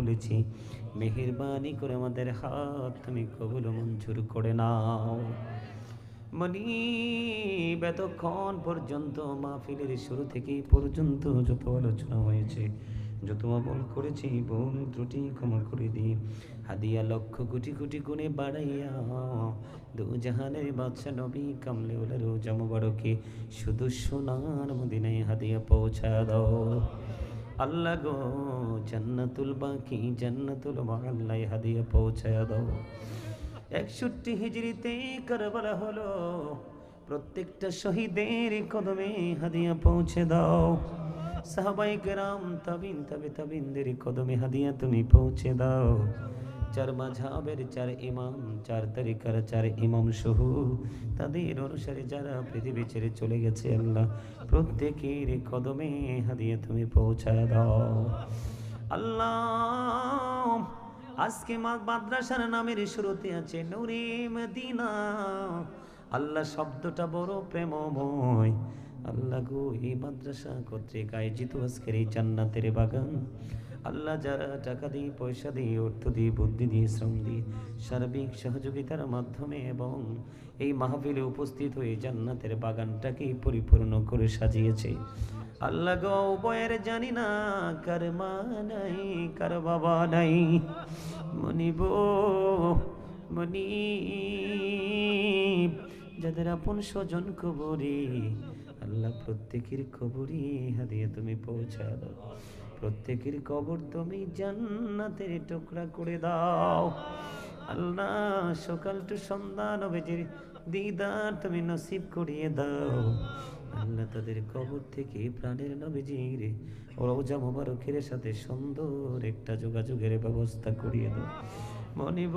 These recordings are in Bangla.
তুলেছি। মেহেরবানি করে আমাদের হাত তুমি কবুল মঞ্জুর করে নাও। মনি এতক্ষণ পর্যন্ত মাহফিলের শুরু থেকে পর্যন্ত যত আলোচনা হয়েছে, যত আমল করেছি, ভুল ত্রুটি ক্ষমা করে দিই। হাদিয়া লক্ষ কোটি কোটি গুণে বাড়াইয়া দু জাহানের বাদশা নবী কামলে ওলা রোজা মুবারকে শুধু সোনার মদিনায় হাদিয়া পৌঁছা দাও। আল্লাহ গো, জান্নাতুল বাকি, জান্নাতুল মাল্লাই হাদিয়ে পৌঁছায় দাও। একষট্টি হিজড়িতে কারবালা হলো, প্রত্যেকটা শহীদের কদমে হাদিয়া পৌঁছে দাও। সাহাবাই গ্রাম তাবিন, তবে তাবিনদের কদমে হাদিয়া তুমি পৌঁছে দাও। চার মাঝাবের চার ইমাম, চার তারিকার চার ইমাম সহ তাদের অনুসারে যারা পৃথিবী ছেড়ে চলে গেছে আল্লাহ, প্রত্যেকের কদমে হাদিয়া তুমি পৌঁছায় দাও। আল্লাহ, আজকে মাদ্রাসার নামের শুরুতে আছে নুরে মদিনা। আল্লাহ শব্দটা বড় প্রেমময়। আল্লাহ গো, এই মাদ্রাসা কর্তৃক আয়োজিত আজকের এই জান্নাতের বাগান। আল্লাহ যারা টাকা দিয়ে পয়সা দিয়ে অর্থ দিয়ে বুদ্ধি দিয়ে শ্রম দিয়ে সার্বিক সহযোগিতার মাধ্যমে এবং এই মাহফিলে উপস্থিত হয়ে জান্নাতের বাগানটাকে পরিপূর্ণ করে সাজিয়েছে। আল্লাহ গো জানি না, কার মা নাই, কার বাবা নাই। মনিব মনি যাদের আপন স্বজন কবরে, আল্লাহ প্রত্যেকের কবরই হাদিয়ে তুমি পৌঁছা দাও। প্রত্যেকের কবর তুমি জান্নাতের টুকরা করে দাও। আল্লাহ, সকাল টু সন্ধ্যা নবেজের দিদার তুমি নসিব করিয়ে দাও। আল্লাহ তাদের কবর থেকে প্রাণের নবীজির রোজা মোবারকের সাথে সুন্দর একটা যোগাযোগের ব্যবস্থা করিয়ে দাও। মনিব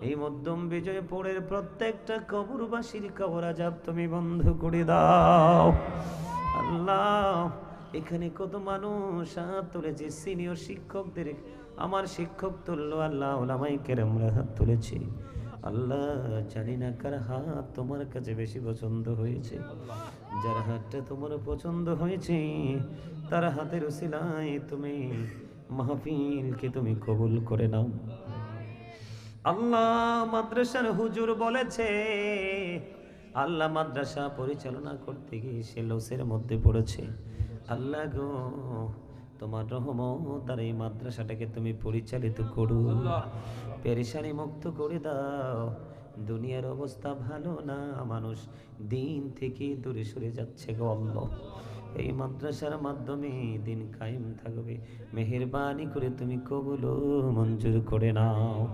এই মধ্যম বিজয় পড়ের প্রত্যেকটা কবরবাসীর কবর আজাব তুমি বন্ধ করে দাও। আল্লাহ এখানে কত মানুষ? হাত তুলেছে সিনিয়র শিক্ষকদের। আমার শিক্ষক তুললো আল্লাহ ওলামাই হাত তুলেছে। আল্লাহ জানি না কার হাত তোমার কাছে বেশি পছন্দ হয়েছে। যার হাতটা তোমার পছন্দ হয়েছে, তার হাতের উসিলায় তুমি মাহফিলকে তুমি কবুল করে নাও। আল্লাহ মাদ্রাসার হুজুর বলেছে, আল্লাহ মাদ্রাসা পরিচালনা করতে গিয়ে সে লসের মধ্যে পড়েছে। আল্লাহ গো, তোমার রহমত আর এই মাদ্রাসাটাকে তুমি পরিচালিত করো। পেরেশানি মুক্ত করে দাও। দুনিয়ার অবস্থা ভালো না, মানুষ দিন থেকে দূরে সরে যাচ্ছে গো আল্লাহ। এই মাদ্রাসার মাধ্যমে দিন কায়েম থাকবে। মেহেরবানি করে তুমি কবুল মঞ্জুর করে নাও।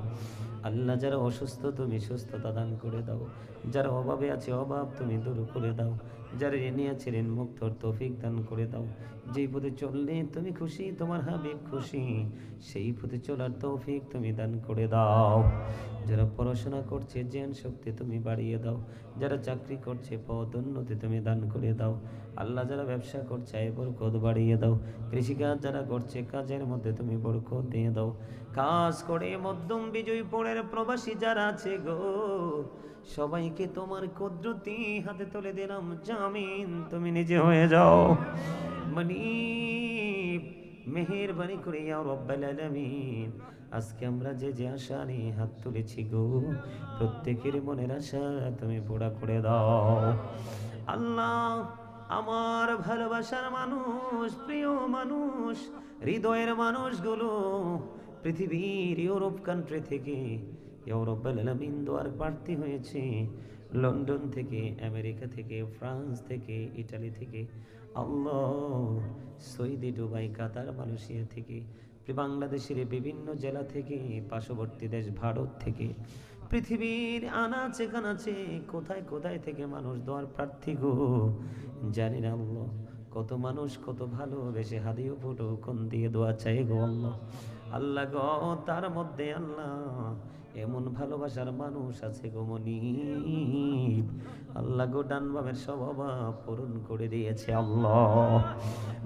আল্লাহ যারা অসুস্থ, তুমি সুস্থতা দান করে দাও। যারা অভাবে আছে অভাব, তুমি দূর করে দাও। যারা ঋণে আছে ঋণ মুক্তর তৌফিক দান করে দাও। যেই পথে চললে তুমি খুশি, তোমার হাবিব খুশি। সেই পথে চলার তৌফিক তুমি দান করে দাও। যারা পড়াশোনা করছে, জ্ঞান শক্তি তুমি বাড়িয়ে দাও। যারা চাকরি করছে পদ উন্নতি তুমি দান করে দাও। আল্লাহ যারা ব্যবসা করছে, আয় বরকত বাড়িয়ে দাও। কৃষিকাজ যারা করছে, কাজের মধ্যে তুমি বরকত দিয়ে দাও। কাজ করে মধ্যম বিজয়ী পড়ের প্রবাসী যারা আছে গো, সবাইকে তোমার কুদরতি হাতে তুলে দিলাম, জামিন। তুমি নিজে হয়ে যাও। মানি, মেহেরবানি করে ইয়া রব্বাল আজকে আমরা যে যে আশা নিয়ে হাত তুলেছি গো, প্রত্যেকের মনের আশা তুমি পোড়া করে দাও। আল্লাহ, আমার ভালোবাসার মানুষ, প্রিয় মানুষ, হৃদয়ের মানুষগুলো পৃথিবীর ইউরোপ কান্ট্রি থেকে ইউরোপ আলামিন দোয়ার প্রার্থী হয়েছে। লন্ডন থেকে, আমেরিকা থেকে, ফ্রান্স থেকে, ইটালি থেকে, আল্লাহ, সৌদি, দুবাই, কাতার, মালয়েশিয়া থেকে, বাংলাদেশের বিভিন্ন জেলা থেকে, পার্শ্ববর্তী দেশ ভারত থেকে, পৃথিবীর আনাচে কানাচে, কোথায় কোথায় থেকে মানুষ দোয়ার প্রার্থী গো? জানি না আল্লাহ, কত মানুষ কত ভালোবেসে হাদিও ফুটো কোন দিয়ে দোয়া চাই গো আল্লাহ। আল্লাহ গো, তার মধ্যে আল্লাহ এমন ভালোবাসার মানুষ আছে গোমনি আল্লাহ গো, ডান বামের সব পূরণ করে দিয়েছে আল্লাহ।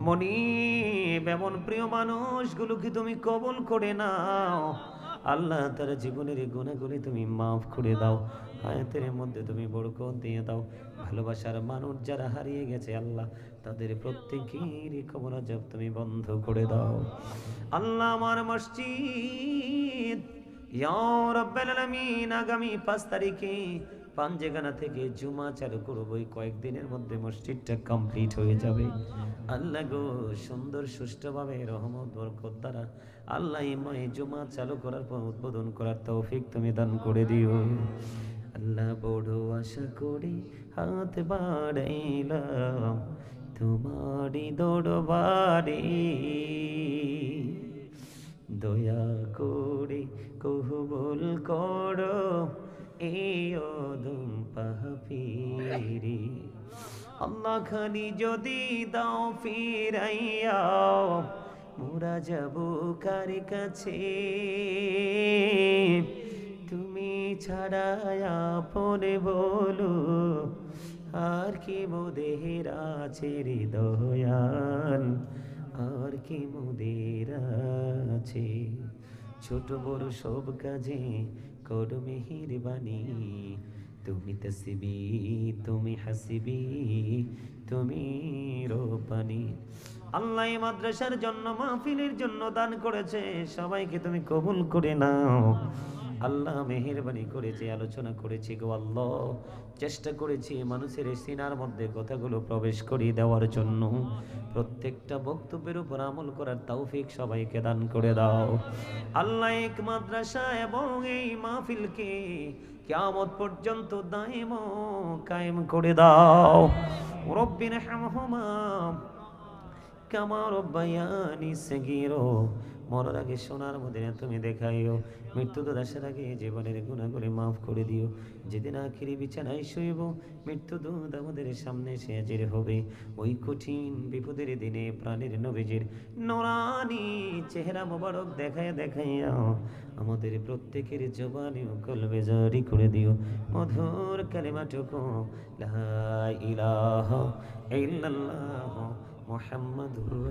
মনি এমন প্রিয় মানুষগুলোকে তুমি কবল করে নাও? আল্লাহ তার জীবনের গুণাগুলি তুমি মাফ করে দাও। হায়াতের মধ্যে তুমি বরকত দিয়ে দাও। ভালোবাসার মানুষ যারা হারিয়ে গেছে, আল্লাহ তাদের প্রত্যেকেরই খবর আজব তুমি বন্ধ করে দাও। আল্লাহ আমার মসজিদ আগামী পাঁচ তারিখে পাঞ্জেগানা থেকে জুমা চালু করব। কয়েকদিনের মধ্যে মসজিদটা কমপ্লিট হয়ে যাবে। আল্লাহ গো, সুন্দর সুষ্ঠুভাবে রহমত, বরকত দ্বারা আল্লাহ এই জুমা চালু করার পর উদ্বোধন করার তৌফিক তুমি দান করে দিও। আল্লাহ বড় আশা করি হাত বাড়াইলাম তোমারই দরবারে। দয়া করে কহবুল করো এই অদম আল্লাহ খালি যদি দাও ফিরাইয়া মোরা যাব কার কাছে? তুমি ছাড়ায়া পরে বলো, আর কি মোদের আছে হৃদয়াল আর কি মোদের আছে? ছোট বড় সব কাজে কর মেহির বাণী তুমি তসবি, তুমি হাসিবি, তুমি রোপানি। আল্লাহ মাদ্রাসার জন্য মাহফিলের জন্য দান করেছে, সবাইকে তুমি কবুল করে নাও। আল্লাহ মেহেরবানি করেছে, আলোচনা করেছি গো আল্লাহ। চেষ্টা করেছি মানুষের সিনার মধ্যে কথাগুলো প্রবেশ করিয়ে দেওয়ার জন্য। প্রত্যেকটা বক্তব্যের উপর আমল করার তৌফিক সবাইকে দান করে দাও। আল্লাহ এক মাদ্রাসা এবং এই মাহফিলকে কিয়ামত পর্যন্ত দাইম কায়েম করে দাও। রব্বির হামহুমা কামা রব্বায়ানি সগীরো। মরার আগে সোনার মদিনা তুমি দেখাইও। মৃত্যু তো আসার আগে জীবনের গুণাগুলি মাফ করে দিও। যেদিন আখিরি বিছানায় শুইব, মৃত্যু দুধ আমাদের সামনে সে হাজির হবে। ওই কঠিন বিপদের দিনে প্রাণের নবীজির নোরানি চেহারা মোবারক দেখায় দেখাইয়া আমাদের প্রত্যেকের জবানি কলবে জারি করে দিও। মধুর কালিমাটুকু, লা ইলাহা ইল্লাল্লাহ মুহাম্মাদুর